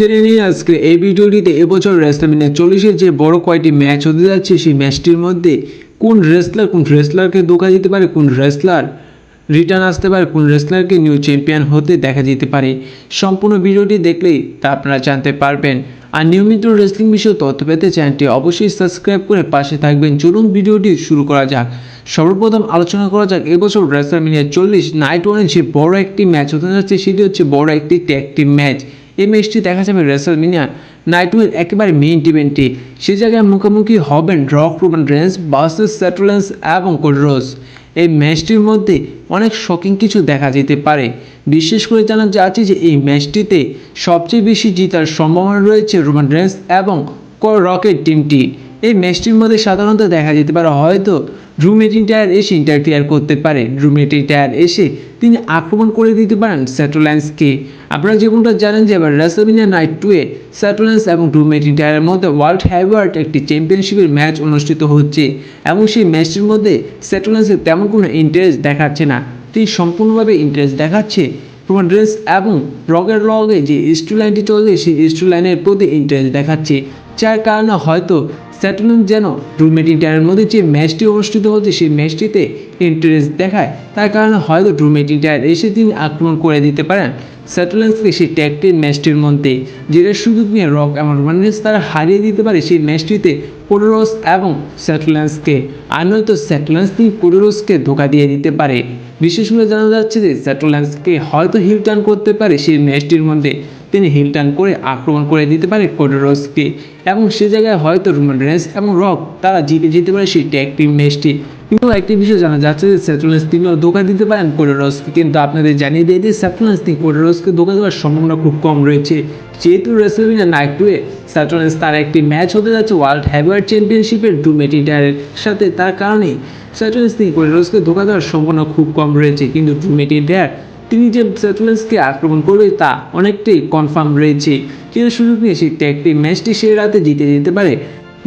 জেনে নিই আজকে এই ভিডিওটিতে এবছর রেসলামিনে চল্লিশের যে বড় কয়টি ম্যাচ হতে যাচ্ছে, সেই ম্যাচটির মধ্যে কোন রেসলার কোন রেসলারকে ধোকা দিতে পারে, কোন রেসলার রিটার্ন আসতে পারে, কোন রেসলারকে নিউ চ্যাম্পিয়ন হতে দেখা যেতে পারে, সম্পূর্ণ ভিডিওটি দেখলেই তা আপনারা জানতে পারবেন। আর নিয়মিত রেসলিং বিষয়ে তথ্য পেতে চ্যানেলটি অবশ্যই সাবস্ক্রাইব করে পাশে থাকবেন। চলুন ভিডিওটি শুরু করা যাক। সর্বপ্রথম আলোচনা করা যাক এবছর রেসলামিনিয়া চল্লিশ নাইট ওয়ানের যে বড় একটি ম্যাচ হতে যাচ্ছে, সেটি হচ্ছে বড় একটি ট্যাগ ম্যাচ এই ম্যাচটি দেখা যাবে রেসলমিনিয়া নাইটওয়ের একেবারে মেইন ইভেন্টে সে জায়গায় মুখোমুখি হবেন রক রোমান রেন্স বাসেস স্যাটুলেন্স এবং কোডরোস এই ম্যাচটির মধ্যে অনেক শকিং কিছু দেখা যেতে পারে। বিশেষ করে জানা যাচ্ছে যে এই ম্যাচটিতে সবচেয়ে বেশি জিতার সম্ভাবনা রয়েছে রোমান রেন্স এবং রকের টিমটি এই ম্যাচটির মধ্যে সাধারণত দেখা যেতে পারে হয়তো ড্রুমেটিন টায়ার এসে ইন্টারফিয়ার করতে পারে ড্রুমেটিন টায়ার এসে তিনি আক্রমণ করে দিতে পারেন স্যাটোল্যান্সকে আপনারা যেমনটা জানেন যে এবার রেসলমিনিয়া নাইট টুয়ে স্যাটোল্যান্স এবং ড্রুমেটিন টায়ারের মধ্যে ওয়ার্ল্ড হ্যাভার্ট একটি চ্যাম্পিয়নশিপের ম্যাচ অনুষ্ঠিত হচ্ছে এবং সেই ম্যাচটির মধ্যে স্যাটোল্যান্সের তেমন কোনো ইন্টারেস্ট দেখাচ্ছে না। তিনি সম্পূর্ণভাবে ইন্টারেস্ট দেখাচ্ছে তোমার ড্রেস এবং রকের লগে যে স্টু লাইনটি চলছে, সেই স্টু লাইনের প্রতি ইন্টারেস্ট দেখাচ্ছে। যার কারণে হয়তো স্যাটেলাইট যেন ড্রুমেটিং টায়ারের মধ্যে যে ম্যাচটি অনুষ্ঠিত হচ্ছে, সেই ম্যাচটিতে ইন্টারেস্ট দেখায়। তার কারণে হয়তো ড্রুমেটিং টায়ার এসে তিনি আক্রমণ করে দিতে পারেন। স্যাটেলাইটসকে সেই ট্যাগটির ম্যাচটির মধ্যে, যেটা সুযোগ নিয়ে রক এবং রোমানিয়াস তারা হারিয়ে দিতে পারে, সেই ম্যাচটিতে কোডোরস এবং স্যাটেলাইটসকে আর নয়তো স্যাটেলাইটস তিনি কোডোরসকে ধোকা দিয়ে দিতে পারে। বিশেষ করে জানা যাচ্ছে যে স্যাটেলাইটসকে হয়তো হিল টার্ন করতে পারে সেই ম্যাচটির মধ্যে। তিনি হিল টার্ন করে আক্রমণ করে দিতে পারে কোডোরসকে। এবং সে জায়গায় হয়তো রোমান রেন্স এবং রক, তারা জিতে যেতে পারে সেই ট্যাগ টিম ম্যাচটি কিন্তু একটি বিষয় জানা যাচ্ছে যে স্যাটেলাইটস তিনিও ধোকা দিতে পারেন কোডোরসকে, কিন্তু আপনাদের জানিয়ে দিয়ে দিয়ে স্যাটেলাইটস তিনি কোডোরসকে ধোকা দেওয়ার সম্ভাবনা খুব কম রয়েছে। যেহেতু রেসলিমিনা নাইট টুয়ে স্যাটেলাইটস তার একটি ম্যাচ হতে যাচ্ছে ওয়ার্ল্ড হ্যাভার চ্যাম্পিয়নশিপের ডু মেটিটারের সাথে, তার কারণেই স্যাটেলাইটস তিনি কোডোরসকে ধোকা দেওয়ার সম্ভাবনা খুব কম রয়েছে। কিন্তু ডু মেটিটার তিনি যে সেটলেন্সকে আক্রমণ করবে তা অনেকটাই কনফার্ম রয়েছে। কিন্তু সুযোগ নিয়ে সেই ট্যাগটি ম্যাচটি সে রাতে জিতে যেতে পারে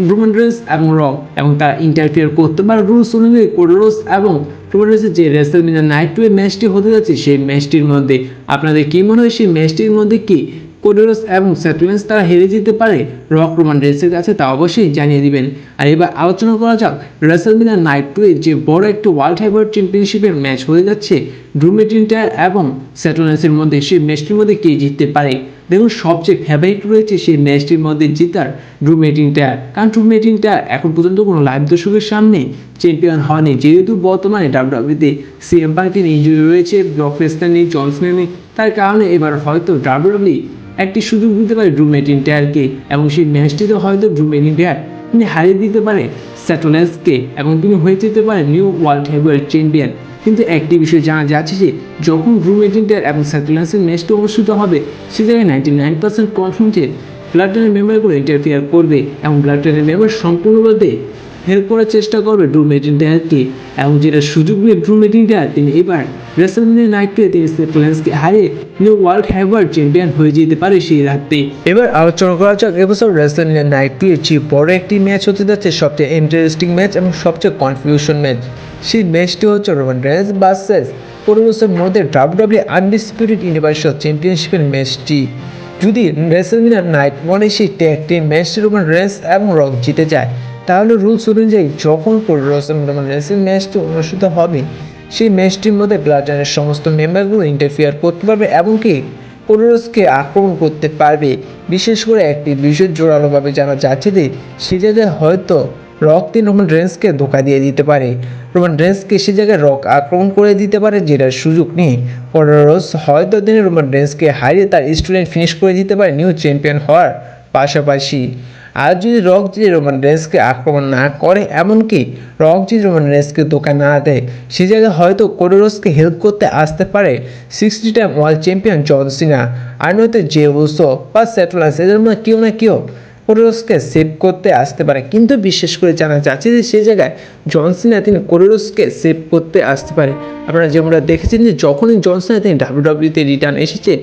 রোমান রেস এবং রক এবং তারা ইন্টারফিয়ার করতে পারে রুলস অনুযায়ী কোডরোস এবং রোমান রেসের যে রেসেলমিনা নাইট টুয়ে ম্যাচটি হতে যাচ্ছে সেই ম্যাচটির মধ্যে। আপনাদের কী মনে হয় সেই ম্যাচটির মধ্যে কি কোডোরস এবং স্যাটুলেন্স তারা হেরে যেতে পারে। রক রোমান রেসের কাছে তা অবশ্যই জানিয়ে দিবেন। আর এবার আলোচনা করা যাক রেসেল রেসেলমিনা নাইট টুয়ে যে বড় একটি ওয়ার্ল্ড হাইবার চ্যাম্পিয়নশিপের ম্যাচ হয়ে যাচ্ছে। ড্রুমেটিনটার এবং স্যাটুলেন্সের মধ্যে সেই ম্যাচটির মধ্যে কে জিততে পারে? দেখুন, সবচেয়ে ফেভারিট রয়েছে সেই ম্যাচটির মধ্যে জিতার ড্রুমেটিনটার কারণ ড্রুমেটিনটার এখন পর্যন্ত কোনো লাইভ দর্শকের সামনে চ্যাম্পিয়ন হয়নি। যেহেতু বর্তমানে ডাব্লিউডাব্লিউতে সিএম পার্টির ইঞ্জুরি রয়েছে ব্লক নেই জনসন নেই তার কারণে এবার হয়তো ডাব্লিউডাব্লিউ একটি সুযোগ দিতে পারে ড্রুমেটিন টায়ারকে এবং সেই ম্যাচটিতে হয়তো ড্রুমেটিন টায়ার তিনি হারিয়ে দিতে পারে স্যাটোনাসকে এবং তিনি হয়ে যেতে পারে নিউ ওয়ার্ল্ড হেভিওয়েট চ্যাম্পিয়ন কিন্তু একটি বিষয় জানা যাচ্ছে যে, যখন ব্রু এডিন্টার এবং স্যাটেলাইসের ম্যাচটি অনুষ্ঠিত হবে সেখানে নাইনটি নাইন পার্সেন্ট কনফার্ম যে ব্লাড টেনের মেম্বারগুলো ইন্টারফিয়ার করবে এবং ব্লাড টেনের মেম্বার সম্পূর্ণ সম্পূর্ণভাবে হেল্প করার চেষ্টা করবে ড্রু মেটিনটারকে এবং যেটা সুযোগ নিয়ে ড্রু মেটিনটার তিনি এবার রেসলমিনের নাইটে তিনি স্যাটেলাইন্সকে হারিয়ে নিউ ওয়ার্ল্ড হেভার চ্যাম্পিয়ন হয়ে যেতে পারে সেই রাতে। এবার আলোচনা করা যাক এবছর রেসলমিনের নাইট টু এর যে বড় একটি ম্যাচ হতে যাচ্ছে, সবচেয়ে ইন্টারেস্টিং ম্যাচ এবং সবচেয়ে কনফিউশন ম্যাচ সেই ম্যাচটি হচ্ছে রোমান রেন্স বার্সেস পরিবেশের মধ্যে ডাব্লিউডাব্লিউ আনডিসপিউটেড ইউনিভার্সাল চ্যাম্পিয়নশিপের ম্যাচটি যদি রেসলমিনার নাইট ওয়ানে সেই ট্যাগ টিম ম্যাচটি রোমান রেন্স এবং রক জিতে যায় তাহলে রুলস অনুযায়ী যখন রেন্সের ম্যাচটি অনুষ্ঠিত হবে, সেই ম্যাচটির মধ্যে ব্লাডানের সমস্ত মেম্বারগুলো ইন্টারফিয়ার করতে পারবে এমনকি কোডোরসকে আক্রমণ করতে পারবে। বিশেষ করে একটি বিষয় জোরালোভাবে জানা যাচ্ছে যে সে জায়গায় হয়তো রক তিন রোমান রেন্সকে ধোকা দিয়ে দিতে পারে। রোমান রেন্সকে সে জায়গায় রক আক্রমণ করে দিতে পারে, যেটার সুযোগ নেই। কোডোরস হয়তো তিনি রোমান রেন্সকে হারিয়ে তার স্টুডেন্ট ফিনিশ করে দিতে পারে নিউ চ্যাম্পিয়ন হওয়ার পাশাপাশি। আর যদি রক যদি রোমান রেন্সকে আক্রমণ না করে, এমনকি রক যদি রোমান রেন্সকে ধোকা না দেয়, সে জায়গায় হয়তো কোডোরসকে হেল্প করতে আসতে পারে sixty time world champion John Cena আর নয়তো যে উসো বা স্যাটলাস এদের মধ্যে কেউ না কেউ কোডোরসকে সেভ করতে আসতে পারে। কিন্তু বিশেষ করে জানা যাচ্ছে যে সেই জায়গায় জনসিনা তিনি কোডোরসকে সেভ করতে আসতে পারে। আপনারা যেমনটা দেখেছেন যে যখনই জনসিনা তিনি ডাব্লিউডাব্লিউতে রিটার্ন এসেছে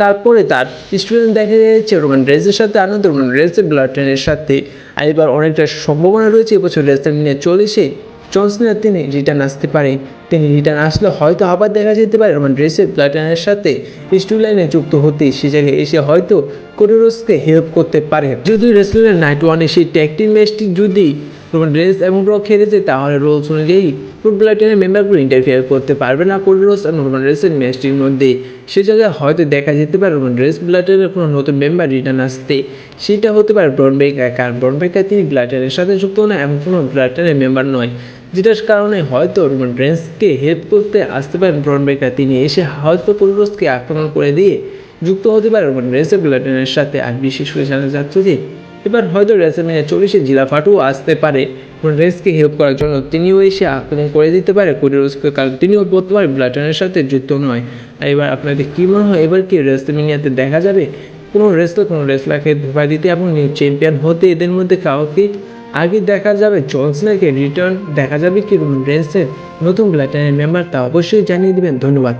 তারপরে তার স্টুডেন্ট দেখা যাচ্ছে রোমান রেসের সাথে, আনন্দ রোমান রেসের ব্লাড ট্রেনের সাথে। এবার অনেকটা সম্ভাবনা রয়েছে, এবছর রেসের নিয়ে চলে চল্লিশে জনসিনা তিনি রিটার্ন আসতে পারে। তিনি রিটার্ন আসলে হয়তো আবার দেখা যেতে পারে রোমান রেসের প্লাটানের সাথে। স্টু লাইনে যুক্ত হতে সে জায়গায় এসে হয়তো কোডোরোসকে হেল্প করতে পারে। যদি রেসলারের নাইট ওয়ানে সেই ট্যাগটির ম্যাচটি যদি রোমান রেস এবং রক যায়, তাহলে রোলস অনুযায়ী ফুড ব্লাটেনের মেম্বারগুলো ইন্টারফিয়ার করতে পারবে না কোডোরোস আর রোমান রেসের ম্যাচটির মধ্যে। সে জায়গায় হয়তো দেখা যেতে পারে রোমান রেস ব্লাটেনের কোনো নতুন মেম্বার রিটার্ন আসতে। সেটা হতে পারে ব্রনবেকার কারণ ব্রনবেকার তিনি ব্লাটারের সাথে যুক্ত না, এমন কোনো ব্লাটারের মেম্বার নয়। যেটার কারণে হয়তো রোমান রেন্সকে হেল্প করতে আসতে পারেন ব্রনবেকার তিনি এসে হয়তো কোডোরোসকে আক্রমণ করে দিয়ে যুক্ত হতে পারে রোমান রেসের ব্লাটারের সাথে। আর বিশেষ করে জানা যাচ্ছে যে এবার হয়তো রেসেলমেনিয়া চল্লিশে জিলা ফাটু আসতে পারে রেসকে হেল্প করার জন্য তিনিও এসে আক্রমণ করে দিতে পারে কোডিরোসকে কারণ তিনিও বর্তমানে ব্লাটনের সাথে যুক্ত নয়। এবার আপনাদের কী মনে হয়, এবার কি রেসেলমেনিয়াতে দেখা যাবে? কোনো রেসলার কোনো রেসলারকে ধোকা দিতে এবং নিউ চ্যাম্পিয়ন হতে এদের মধ্যে কাউকে আগে দেখা যাবে? জনসনাকে রিটার্ন দেখা যাবে কি রেসের নতুন ব্লাটনের মেম্বার তা অবশ্যই জানিয়ে দেবেন, ধন্যবাদ।